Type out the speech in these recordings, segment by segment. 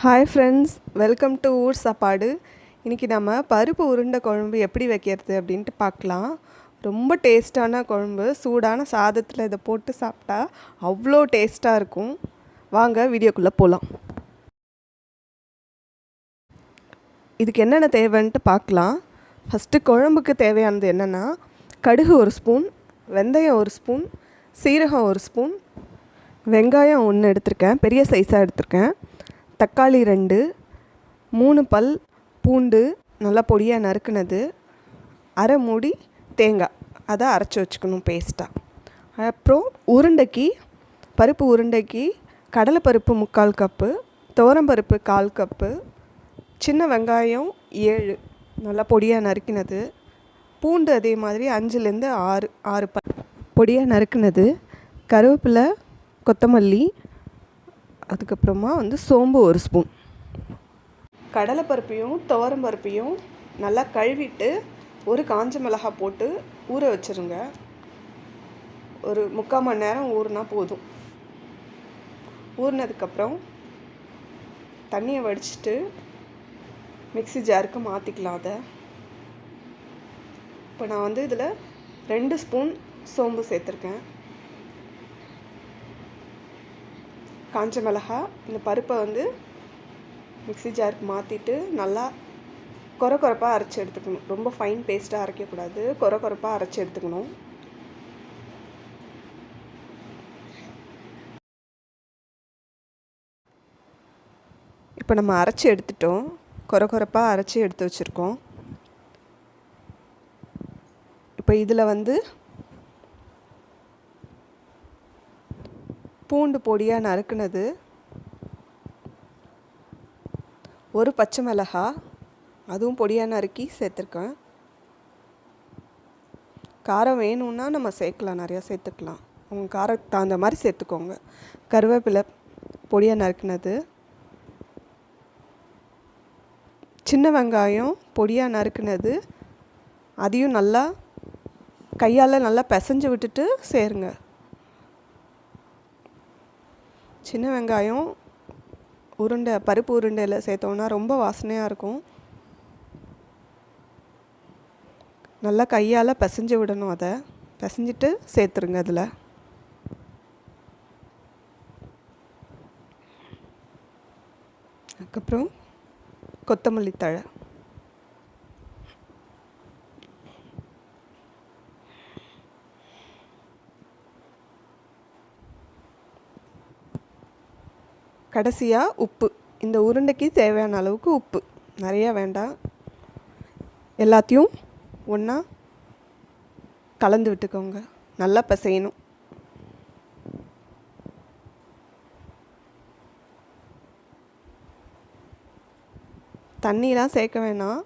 Hi friends welcome to ஊர் சாப்பாடு இன்றைக்கி நம்ம பருப்பு உருண்டை குழம்பு எப்படி வைக்கிறது அப்படின்ட்டு பார்க்கலாம். ரொம்ப டேஸ்டான குழம்பு சூடான சாதத்தில் இதை போட்டு சாப்பிட்டா அவ்வளோ டேஸ்ட்டாக இருக்கும். வாங்க வீடியோக்குள்ளே போகலாம் இதுக்கு என்னென்ன தேவைன்ட்டு பார்க்கலாம். ஃபஸ்ட்டு குழம்புக்கு தேவையானது என்னென்னா கடுகு ஒரு ஸ்பூன் வெந்தயம் ஒரு ஸ்பூன் சீரகம் ஒரு ஸ்பூன் வெங்காயம் ஒன்று எடுத்திருக்கேன் பெரிய சைஸாக எடுத்திருக்கேன். தக்காளி ரெண்டு மூணு பல் பூண்டு நல்லா பொடியாக நறுக்குனது அரை மூடி தேங்காய். அதை அரைச்சி வச்சுக்கணும் பேஸ்ட்டாக அப்புறம் உருண்டைக்கு பருப்பு உருண்டைக்கு கடலைப்பருப்பு முக்கால் கப்பு துவரம்பருப்பு கால் கப்பு சின்ன வெங்காயம் ஏழு நல்லா பொடியாக நறுக்கினது பூண்டு அதே மாதிரி அஞ்சுலேருந்து ஆறு ஆறு ப பொடியாக நறுக்கினது கருவேப்பிலை கொத்தமல்லி அதுக்கப்புறமா வந்து சோம்பு ஒரு ஸ்பூன். கடலைப்பருப்பையும் துவரம்பருப்பையும் நல்லா கழுவிட்டு ஒரு காஞ்ச மிளகாய் போட்டு ஊற வச்சுருங்க. ஒரு முக்கால் மணி நேரம் ஊறினா போதும். ஊறினதுக்கப்புறம் தண்ணியை வடிச்சிட்டு மிக்ஸி ஜாருக்கு மாற்றிக்கலாம் அதை. இப்போ நான் வந்து இதில் ரெண்டு ஸ்பூன் சோம்பு சேர்த்துருக்கேன். காஞ்ச மிளகா இந்த பருப்பை வந்து மிக்ஸி ஜாருக்கு மாற்றிட்டு நல்லா கொர கொரப்பாக அரைச்சி எடுத்துக்கணும். ரொம்ப ஃபைன் பேஸ்ட்டாக அரைக்கக்கூடாது கொர கொரப்பாக அரைச்சி எடுத்துக்கணும். இப்போ நம்ம அரைச்சி எடுத்துட்டோம். கொர கொரப்பாக அரைச்சி எடுத்து வச்சுருக்கோம். இப்போ இதில் வந்து பூண்டு பொடியாக நறுக்குனது. ஒரு பச்சை மிளகா அதுவும் பொடியாக நறுக்கி சேர்த்துருக்கேன். காரம் வேணும்னா நம்ம சேர்க்கலாம் நிறையா சேர்த்துக்கலாம். உங்கள் காரத்துக்கு தகுந்த மாதிரி சேர்த்துக்கோங்க. கருவேப்பிலை பொடியாக நறுக்குனது. சின்ன வெங்காயம் பொடியாக நறுக்குனது. அதையும் நல்லா கையால் நல்லா பிசைஞ்சு விட்டுட்டு சேருங்க. சின்ன வெங்காயம் உருண்டை பருப்பு உருண்டையில் சேர்த்தோன்னா ரொம்ப வாசனையாக இருக்கும். நல்லா கையால் பிசைஞ்சு விடணும் அதை. பிசைஞ்சிட்டு சேர்த்துருங்க அதில். அதுக்கப்புறம் கொத்தமல்லி தழை. கடைசியாக உப்பு. இந்த உருண்டைக்கு தேவையான அளவுக்கு உப்பு. நிறையா வேண்டாம். எல்லாத்தையும் ஒன்றா கலந்து விட்டுக்கோங்க. நல்லா பிசையணும். தண்ணியெலாம் சேர்க்க வேணாம்.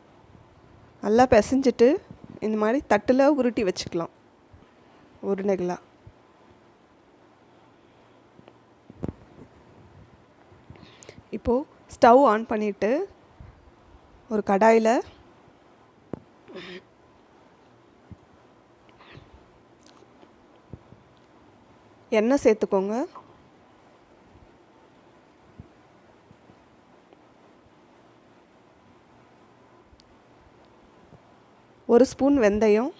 நல்லா பிசைஞ்சிட்டு இந்த மாதிரி தட்டில் உருட்டி வச்சுக்கலாம். உருண்டைகளாக இப்போது ஸ்டவ் ஆன் பண்ணிவிட்டு ஒரு கடாயில் எண்ணெய் சேர்த்துக்கோங்க. ஒரு ஸ்பூன் வெந்தயம்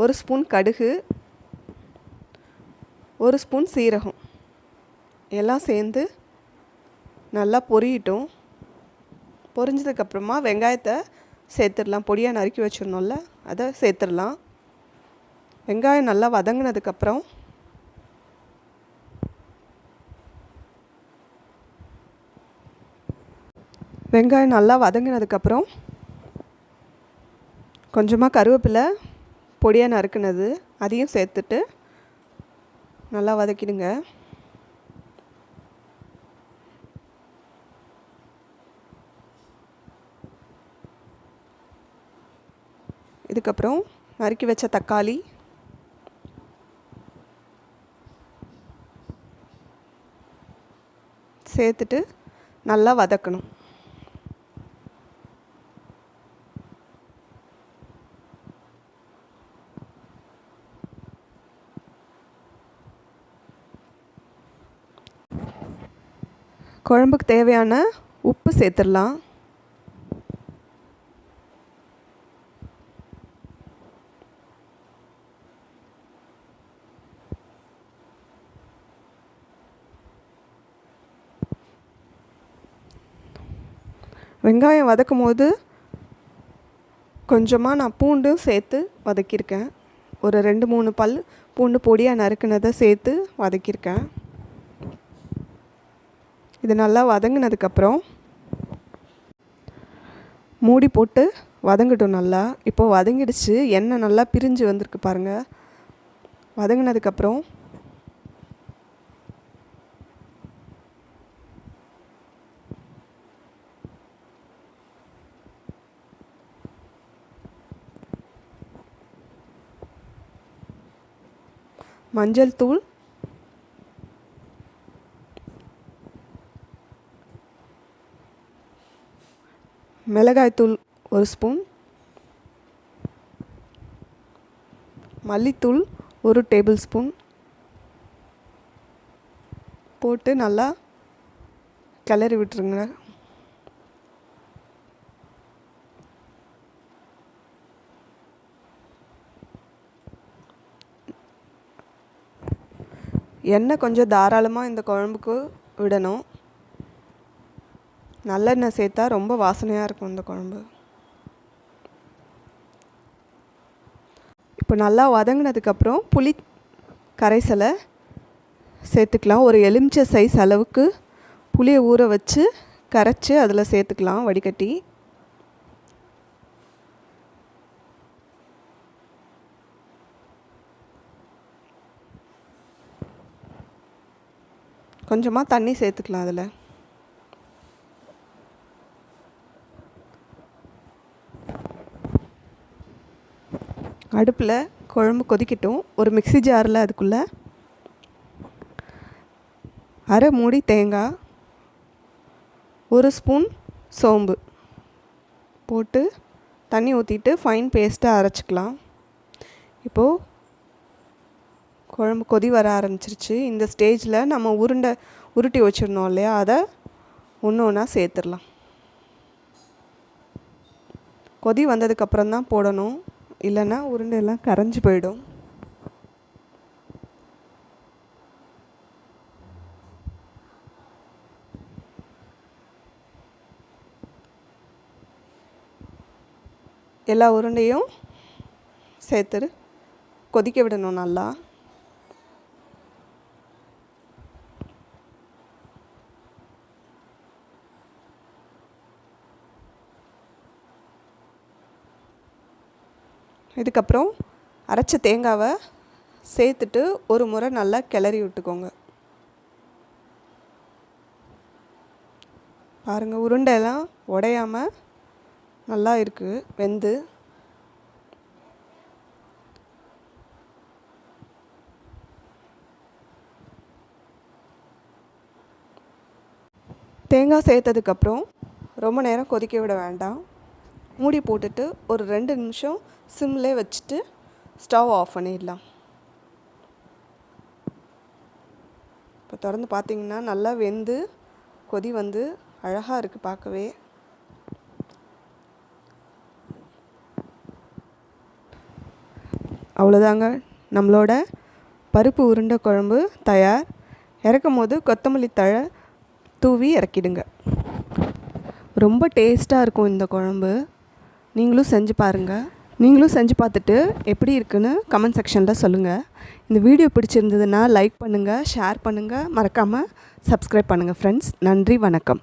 ஒரு ஸ்பூன் கடுகு ஒரு ஸ்பூன் சீரகம். எல்லாம் சேர்ந்து நல்லா பொரியட்டும். பொரிஞ்சதுக்கப்புறமா வெங்காயத்தை சேர்த்துடலாம். பொடியாக நறுக்கி வச்சிடணும்ல அதை சேர்த்துடலாம். வெங்காயம் நல்லா வதங்கினதுக்கப்புறம் வெங்காயம் நல்லா வதங்கினதுக்கப்புறம் கொஞ்சமாக கருவேப்பிலை பொடியாக நறுக்குனது அதையும் சேர்த்துட்டு நல்லா வதக்கிடுங்க. இதுக்கப்புறம் நறுக்கி வச்ச தக்காளி. சேர்த்துட்டு நல்லா வதக்கணும். குழம்புக்கு தேவையான உப்பு சேர்த்துடலாம். வெங்காயம் வதக்கும் போது கொஞ்சமாக நான் பூண்டும் சேர்த்து வதக்கியிருக்கேன். ஒரு ரெண்டு மூணு பல் பூண்டு பொடியாக நறுக்குனதை சேர்த்து வதக்கியிருக்கேன். இது நல்லா வதங்கினதுக்கப்புறம் மூடி போட்டு வதங்கட்டும் நல்லா. இப்போது வதங்கிடுச்சு. எண்ணெய் நல்லா பிரிஞ்சு வந்திருக்கு பாருங்கள் வதங்கினதுக்கப்புறம் மஞ்சள் தூள். மிளகாய்த்தூள் ஒரு ஸ்பூன். மல்லித்தூள் ஒரு டேபிள் ஸ்பூன். போட்டு நல்லா கிளறி விட்டுருங்க. எண்ணெய் கொஞ்சம் தாராளமாக இந்த குழம்புக்கு விடணும். நல்லெண்ணெய் சேர்த்தா ரொம்ப வாசனையாக இருக்கும் இந்த குழம்பு. இப்போ நல்லா வதங்கினதுக்கப்புறம் புளி கரைசலை சேர்த்துக்கலாம். ஒரு எலுமிச்சை சைஸ் அளவுக்கு புளியை ஊற வச்சு கரைச்சி அதில் சேர்த்துக்கலாம் வடிகட்டி. கொஞ்சமாக தண்ணி சேர்த்துக்கலாம் அதில். அடுப்பில் குழம்பு கொதிக்கட்டும். ஒரு மிக்சி ஜாரில் அதுக்குள்ளே அரை மூடி தேங்காய் ஒரு ஸ்பூன் சோம்பு போட்டு தண்ணி ஊற்றிட்டு ஃபைன் பேஸ்ட்டாக அரைச்சிக்கலாம். இப்போது குழம்பு கொதி வர ஆரம்பிச்சிருச்சு. இந்த ஸ்டேஜில் நம்ம உருண்டை உருட்டி வச்சிருந்தோம் இல்லையா? அதை ஒன்று ஒன்றா சேர்த்துடலாம். கொதி வந்ததுக்கப்புறம் தான் போடணும். இல்லைன்னா உருண்டையெல்லாம் கரைஞ்சி போயிடும். எல்லா உருண்டையும் சேர்த்துரு கொதிக்க விடணும் நல்லா. இதுக்கப்புறம் அரைச்ச தேங்காவை சேர்த்துட்டு ஒரு முறை நல்லா கிளறி விட்டுக்கோங்க. பாருங்கள் உருண்டையெல்லாம் உடையாமல் நல்லா இருக்குது வெந்து. தேங்காய் சேர்த்ததுக்கப்புறம் ரொம்ப நேரம் கொதிக்க விட வேண்டாம். மூடி போட்டுட்டு ஒரு ரெண்டு நிமிஷம் சிம்லே வச்சுட்டு ஸ்டவ் ஆஃப் பண்ணிடலாம். இப்போ திறந்து பார்த்தீங்கன்னா நல்லா வெந்து கொதி வந்து அழகாக இருக்குது பார்க்கவே அவ்வளோதாங்க நம்மளோட பருப்பு உருண்டை குழம்பு தயார். இறக்கும் போது கொத்தமல்லி தழை தூவி இறக்கிடுங்க. ரொம்ப டேஸ்ட்டாக இருக்கும் இந்த குழம்பு. நீங்களும் செஞ்சு பாருங்கள் நீங்களும் செஞ்சு பார்த்துட்டு எப்படி இருக்குன்னு கமெண்ட் செக்ஷனில் சொல்லுங்கள் இந்த வீடியோ பிடிச்சிருந்ததுன்னா லைக் பண்ணுங்கள் ஷேர் பண்ணுங்கள் மறக்காமல் சப்ஸ்கிரைப் பண்ணுங்கள் ஃப்ரெண்ட்ஸ் நன்றி வணக்கம்.